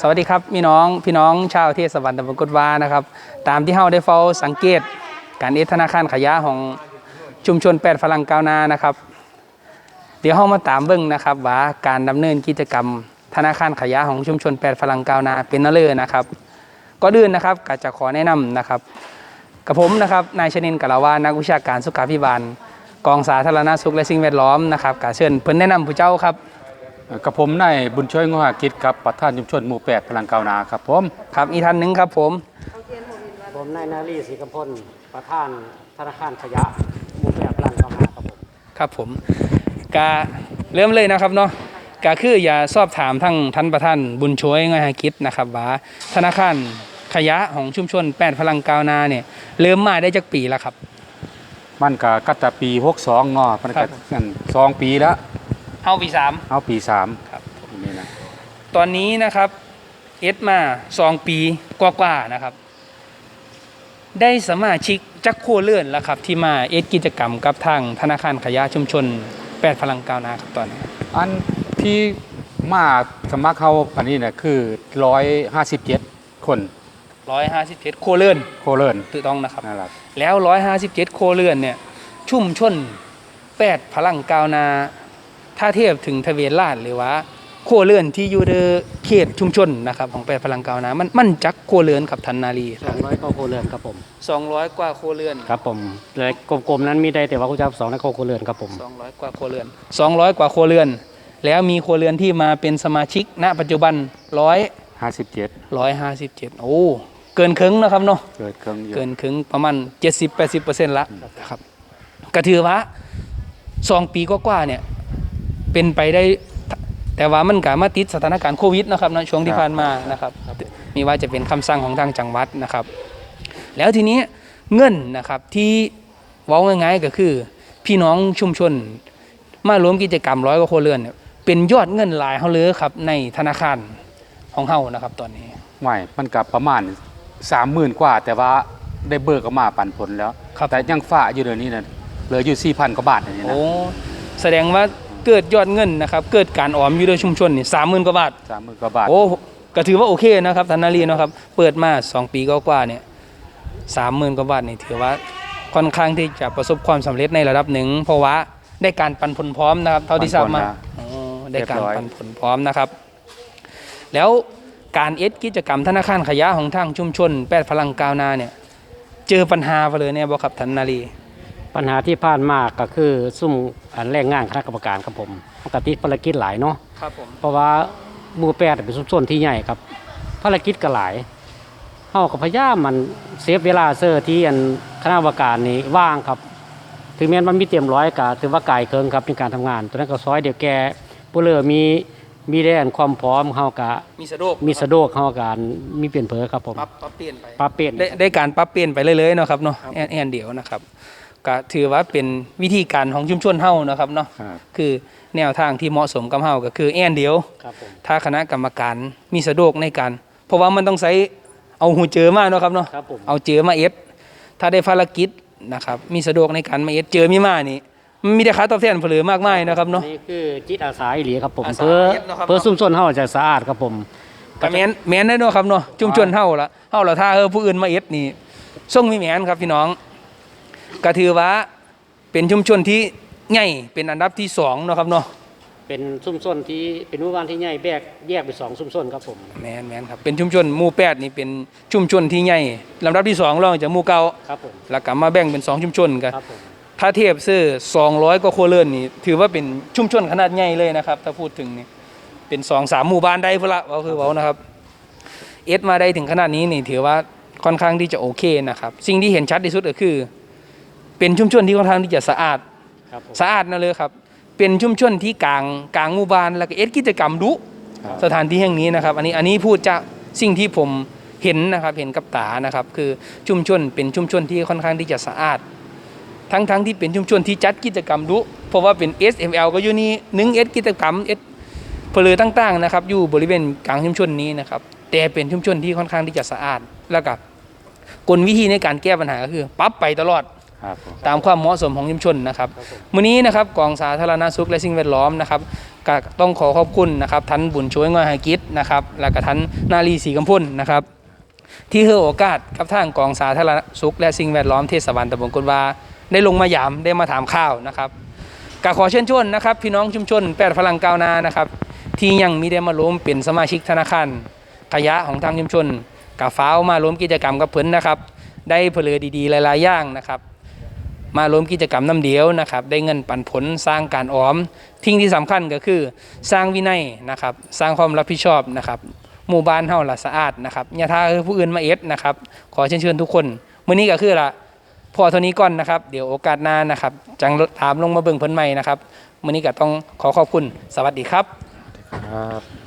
สวัสดีครับพี่น้องพี่น้องชาวเทศบาลตำบลกุดวานะครับตามที่เฮาได้เฝ้าสังเกต การเอธนาคารขยะของชุมชนแปดฝรั่งกาวนานะครับเดี๋ยวเฮามาตามเบิ่งนะครับว่าการดำเนินกิจกรรมธนาคารขยะของชุมชนแปดฝรั่งกาวนาเป็นนเลยนะครับก็ดื่นนะครับก็จะขอแนะนำนะครับกับผมนะครับนายชนินกะลาวานักวิชาการสุขาภิบาล กองสาธารณสุขและสิ่งแวดล้อมนะครับกาเชิญเพิ่นแนะนำผู้เจ้าครับ กับผมนายบุญช่วยงหากิจครับประธานชุมชนหมู่แปดพลังกาวนาครับผมครับอีกท่านหนึ่งครับผมผมนายนารีศรีกำพลประธานธนาคารขยะหมู่แบบพลังกำมาครับผมครับผมกาเริ่มเลยนะครับเนาะกาคืออย่าสอบถามทั้งท่านประธานบุญช่วยง่อยหากิจนะครับว่าธนาคารขยะของชุมชนแปดพลังกาวนาเนี่ยเริ่มมาได้จากปีแล้วครับ มันก็กัตปี62เนาะมันครัก็บกันสองปีแล้ว เอาปีสาม เอาปีสามครับ นี่นะตอนนี้นะครับเอสมาสองปีกว่าๆนะครับ ได้สมาชิกจักครัวเลื่อนแล้วครับ ที่มาเอสกิจกรรมกับทางธนาคารขยะชุมชนแปดพลังกาวนาครับตอนนี้ อันที่มาสมัครเขาอันนี้เนี่ยคือ157คนร้อยห้าสิบเจ็ดครัวเลื่อนโคเลินถูกต้องนะครับนั่นแหละแล้ว157โครัวเรือนเนี่ยชุ่มชนแปดพลังกาวนา ถ้าเทียบถึงทะเบียนราษฎร์หรือว่าโครัวเรือนที่อยู่ในเขตชุมชนนะครับของแปดพลังกาวนามันมันจักโครัวเรือนครับทันนารีสองร้อยกว่าโครัวเรือนครับผม200 กว่าโครัวเรือนครับผมและกลมๆนั้นมีได้แต่ว่าคุณเจ้าสองร้อยกว่าโครัวเรือนครับผม 200 กว่าโครัวเรือน 200 กว่าโครัวเรือน แล้วมีโครัวเรือนที่มาเป็นสมาชิกณ ปัจจุบัน100 57 157โอ้เกินครึ่งนะครับเนาะเกิดเครื่องเยเกิอะนครึ่งประมาณ 70-80%ละนะครับก็ถือว่าสองปีก็กว่าๆเนี่ย เป็นไปได้ แต่ว่ามันก็มาติดสถานการณ์โควิดนะครับในช่วงที่ผ่านมานะครับมีว่าจะเป็นคำสั่งของทางจังหวัดนะครับ แล้วทีนี้เงินนะครับที่เว้าง่ายๆก็คือ พี่น้องชุมชน มารวมกิจกรรมร้อยกว่าครัวเรือนเนี่ยเป็นยอดเงินหลายเฮาเลยครับ ในธนาคารของเฮานะครับตอนนี้ไม่มันก็ประมาณ30,000กว่า แต่ว่าได้เบิกออกมาปันผลแล้วครับแต่ยังฝ้าอยู่เดี๋ยวนี้น่ะเหลืออยู่4,000กว่าบาทอย่างนี้นะโอ้แสดงว่า เกิดยอดเงินนะครับเกิดการออมอยู่ในชุมชนนี่สามหมื่นกว่าบาท30,000กว่าบาท โอ้ก็ถือว่าโอเคนะครับธนารีเนาะครับเปิดมา 2 ปีก็กว่าๆเนี่ยสามหมื่นกว่าบาทนี่ถือว่าค่อนข้างที่จะประสบความสำเร็จในระดับหนึ่ง เพราะว่าได้การปันผลพร้อมนะครับ เท่าที่ทราบมาปันผลนะโอ้ได้การเรียบร้อยปันผลพร้อมนะครับ แล้วการเอ็ดกิจกรรมธนาคารขยะของทางชุมชน แปดพลังกาวนาเนี่ยเจอปัญหาไปเลยเนี่ยบ่ครับธนารี ปัญหาที่ผ่านมาก็คือซุ่มอันแรงงานคณะกรรมการครับผมปกติภารกิจหลายเนาะครับผมเพราะว่าหมู่แปดเป็นชุมชนที่ใหญ่ครับ ภารกิจก็หลายเฮาก็พยายามมันเซฟเวลาเซอร์ที่อันคณะกรรมการนี่ว่างครับ ถึงแม้มันมีเต็มร้อยก็ถือว่าไกลเคิงครับในการทำงานตัวนั้นก็ซอยเดี๋ยวแกผู้เลือมีมีได้อันความพร้อมเฮาก็มีสะดวกมีสะดวกเฮาการมีเปลี่ยนเผยครับผมปรับปรับเปลี่ยนไปปรับเปลี่ยนได้ได้การปรับเปลี่ยนไปเรื่อยๆเนาะครับเนาะแอนแอนเดียวนะครับ ก็ถือว่าเป็นวิธีการของชุมชนเฮานะครับเนาะครับคือแนวทางที่เหมาะสมกับเฮาก็คือแอนเดียวครับผมถ้าคณะกรรมการมีสะดวกในการ เพราะว่ามันต้องใช้เอาหูเจอมาเนาะครับเนาะครับผมเอาเจอมาเอสถ้าได้ภารกิจนะครับมีสะดวกในการมาเอสเจอมีมานี่มันมีแต่ค่าตอบแทนเผลอมากมายนะครับเนาะนี่คือจิตอาสาอีหลีครับผมอาสาเพื่อเฮ็ดเนาะครับเพื่อซุ่มชนเฮาจะสะอาดครับผมก็แมนแมนได้เนาะครับเนาะชุมชนเฮาละเฮาละถ้าเออผู้อื่นมาเอสนี่ส่งมีแมนครับพี่น้อง ก็ถือว่าเป็นชุมชนที่ใหญ่เป็นอันดับที่สองเนาะครับเนาะเป็นซุ่มชนที่เป็นหมู่บ้านที่ใหญ่แยกแยกเป็นสองซุ่มชนครับผมแมนแมนครับเป็นชุมชนหมู่แปดนี่เป็นชุมชนที่ใหญ่ลำดับที่สองรองจากหมู่เก่าครับผมแล้วก็มาแบ่งเป็นสองชุมชนกันครับผมถ้าเทียบซื้อ200กว่าครัวเรือนนี่ถือว่าเป็นชุมชนขนาดใหญ่เลยนะครับ ถ้าพูดถึงนี่เป็นสองสามหมู่บ้านได้พุ่นละว่าคือเว้านะครับเอสมาได้ถึงขนาดนี้นี่ถือว่าค่อนข้างที่จะโอเคนะครับ สิ่งที่เห็นชัดที่สุดก็คือ เป็นชุมชนที่ค่อนข้างที่จะสะอาดครับผม สะอาดนั่นเลยครับ เป็นชุมชนที่กลางกลางหมู่บ้านแล้วก็เอสกิจกรรมดุครับ สถานที่แห่งนี้นะครับ อันนี้อันนี้พูดจากสิ่งที่ผมเห็นนะครับเห็นกับตานะครับ คือชุมชนเป็นชุมชนที่ค่อนข้างที่จะสะอาด ทั้งทั้งที่เป็นชุมชนที่จัดกิจกรรมดุเพราะว่าเป็น SML ก็อยู่นี่หนึ่งเอสกิจกรรมเอสเพลือต่างๆนะครับ อยู่บริเวณกลางชุมชนนี้นะครับ แต่เป็นชุมชนที่ค่อนข้างที่จะสะอาดแล้วก็กลวิธีในการแก้ปัญหาก็คือปรับไปตลอด ครับผม ตามความเหมาะสมของชุมชนนะครับครับผมมื้อนี้นะครับกองสาธารณสุขและสิ่งแวดล้อมนะครับก็ต้องขอขอบคุณนะครับท่านบุญช่วยงอยหากิจนะครับแล้วก็ท่านนาลีศรีกำพุนนะครับ ที่ให้โอกาสกับทางกองสาธารณสุขและสิ่งแวดล้อมเทศบาลตำบลกุฎวาได้ลงมายามได้มาถามข่าวนะครับก็ขอเชิญชวนนะครับพี่น้องชุมชนแปดพลังก้าวหนานะครับ ที่ยังมีได้มาร่วมเป็นสมาชิกธนาคารขยะของทางชุมชนกับฟ้าวมาร่วมกิจกรรมกับเพิ่นนะครับ ได้เพลือดีๆหลายๆอย่างนะครับ มาร่วมกิจกรรมน้ำเดียวนะครับ ได้เงินปันผลสร้างการออม ทิ้งที่สำคัญก็คือสร้างวินัยนะครับ สร้างความรับผิดชอบนะครับ หมู่บ้านเฮาละสะอาดนะครับอย่าท่าผู้อื่นมาเอ็ดนะครับ ขอเชิญชวนทุกคนมื้อนี้ก็คือละพอเท่านี้ก่อนนะครับ เดี๋ยวโอกาสหน้านะครับ จังถามลงมาเบิ่งเพิ่นใหม่นะครับมื้อนี้ก็ต้องขอขอบคุณสวัสดีครับครับ